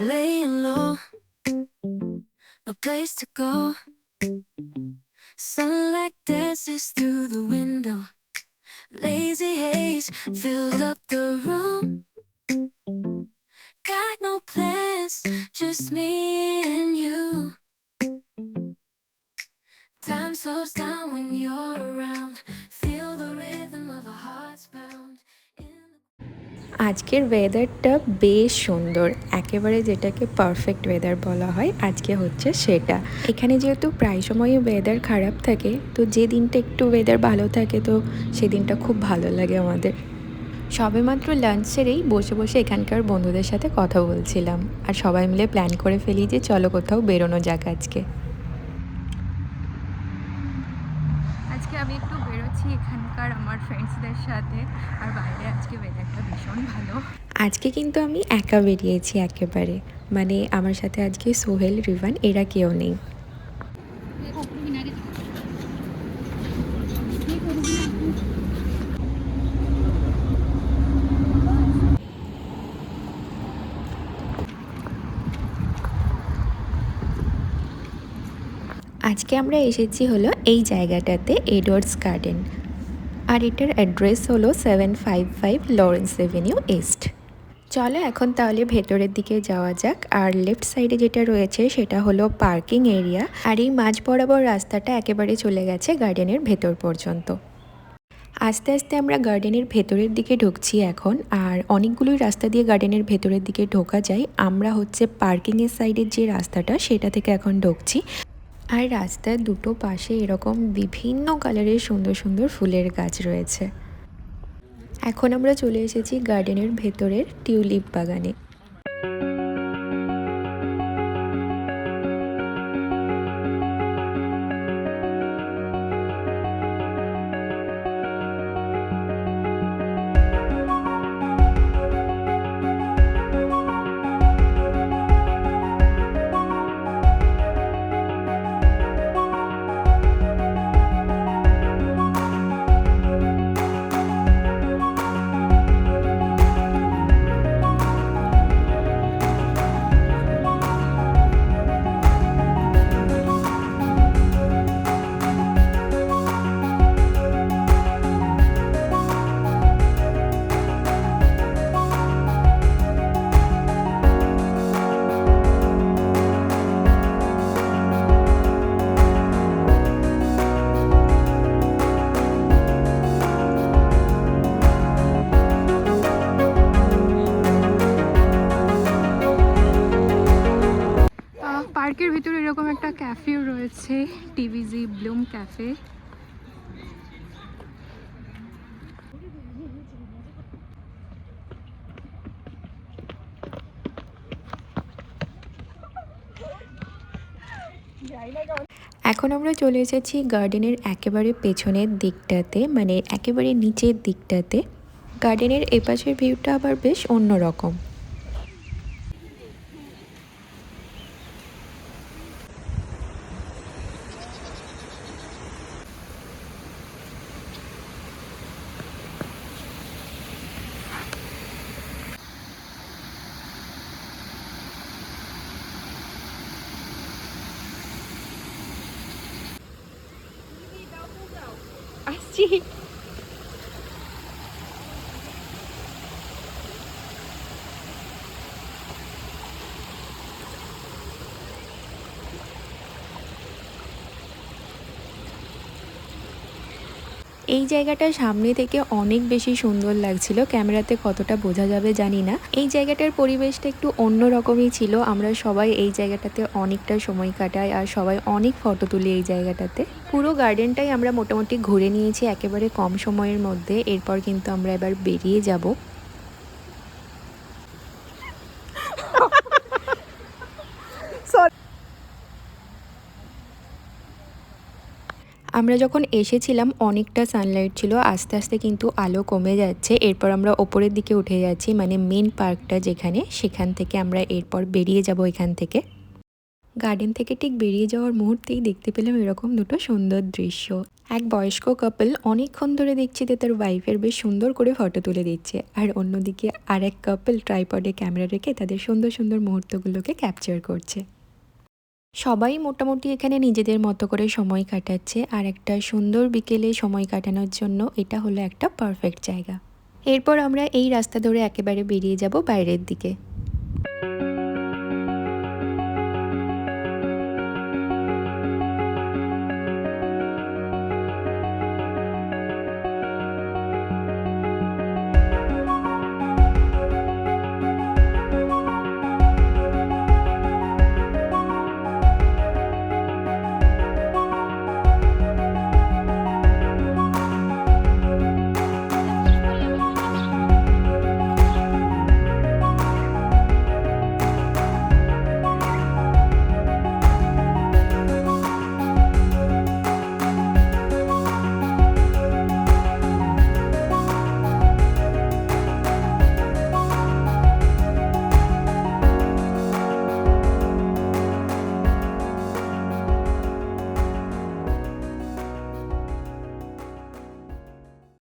Laying low, no place to go. Sunlight dances through the window. Lazy haze filled up the room. আজকের ওয়েদারটা বেশ সুন্দর। একেবারে যেটাকে পারফেক্ট ওয়েদার বলা হয়, আজকে হচ্ছে সেটা। এখানে যেহেতু প্রায় সময়ই ওয়েদার খারাপ থাকে, তো যে দিনটা একটু ওয়েদার ভালো থাকে, তো সেদিনটা খুব ভালো লাগে আমাদের। সবেমাত্র লাঞ্চ সেরেই বসে বসে এখানকার বন্ধুদের সাথে কথা বলছিলাম। আর সবাই মিলে প্ল্যান করে ফেলি যে চলো কোথাও বেরোনো যাক আজকে আমি একটু বেরোচ্ছি এখানকার আমার ফ্রেন্ডসদের সাথে। আর বাইরে আজকে ওয়েদারটা ভীষণ ভালো। আজকে কিন্তু আমি একা বেরিয়েছি একেবারে। মানে আমার সাথে আজকে সোহেল, রিভান, এরা কেউ নেই। আজকে আমরা এসেছি হলো এই জায়গাটাতে এডওয়ার্ডস গার্ডেন আর এটার অ্যাড্রেস হলো seven five five Lawrence avenue east চলো এখন তাহলে ভেতরের দিকে যাওয়া যাক। আর লেফট সাইডে যেটা রয়েছে সেটা হলো পার্কিং এরিয়া আর এই মাঝ বরাবর রাস্তাটা একেবারে চলে গেছে গার্ডেনের ভেতর পর্যন্ত। আস্তে আস্তে আমরা গার্ডেনের ভেতরের দিকে ঢুকছি এখন। আর অনেকগুলোই রাস্তা দিয়ে গার্ডেনের ভেতরের দিকে ঢোকা যায়। আমরা হচ্ছে পার্কিংয়ের সাইডের যে রাস্তাটা সেটা থেকে এখন ঢুকছি। আর রাস্তার দুটো পাশে এরকম বিভিন্ন কালারের সুন্দর সুন্দর ফুলের গাছ রয়েছে। এখন আমরা চলে এসেছি গার্ডেনের ভেতরের টিউলিপ বাগানে। রয়েছে টিভিজি ব্লুম ক্যাফে। এখন আমরা চলে এসেছি গার্ডেনের একেবারে পেছনের দিকটাতে মানে একেবারে নিচের দিকটাতে। গার্ডেনের এপাশের ভিউটা আবার বেশ অন্যরকম। 真。এই জায়গাটা সামনে থেকে অনেক বেশি সুন্দর লাগছিল। ক্যামেরাতে কতটা বোঝা যাবে জানি না। এই জায়গাটার পরিবেশটা একটু অন্য রকমই ছিল। আমরা সবাই এই জায়গাটাতে অনেকটা সময় কাটাই আর সবাই অনেক ফটো তুলি এই জায়গাটাতে। পুরো গার্ডেনটাই আমরা মোটামুটি ঘুরে নিয়েছি একেবারে কম সময়ের মধ্যে। এরপর কিন্তু আমরা এবার বেরিয়ে যাব। আমরা যখন এসেছিলাম, অনেকটা সানলাইট ছিল, আস্তে আস্তে কিন্তু আলো কমে যাচ্ছে। এরপর আমরা ওপরের দিকে উঠে যাচ্ছি মানে মেন পার্কটা যেখানে, সেখান থেকে আমরা এরপর বেরিয়ে যাব এখান থেকে। গার্ডেন থেকে ঠিক বেরিয়ে যাওয়ার মুহূর্তেই দেখতে পেলাম এরকম দুটো সুন্দর দৃশ্য। এক বয়স্ক কাপল অনেকক্ষণ ধরে দেখছি যে তার ওয়াইফের বেশ সুন্দর করে ফটো তুলে দিচ্ছে। আর অন্যদিকে আর এক কাপল ট্রাইপডে ক্যামেরা রেখে তাদের সুন্দর সুন্দর মুহূর্তগুলোকে ক্যাপচার করছে। সবাই মোটামুটি এখানে নিজেদের মতো করে সময় কাটাচ্ছে। আর একটা সুন্দর বিকেলে সময় কাটানোর জন্য এটা হলো একটা পারফেক্ট জায়গা। এরপর আমরা এই রাস্তা ধরে একেবারে বেরিয়ে যাব বাইরের দিকে।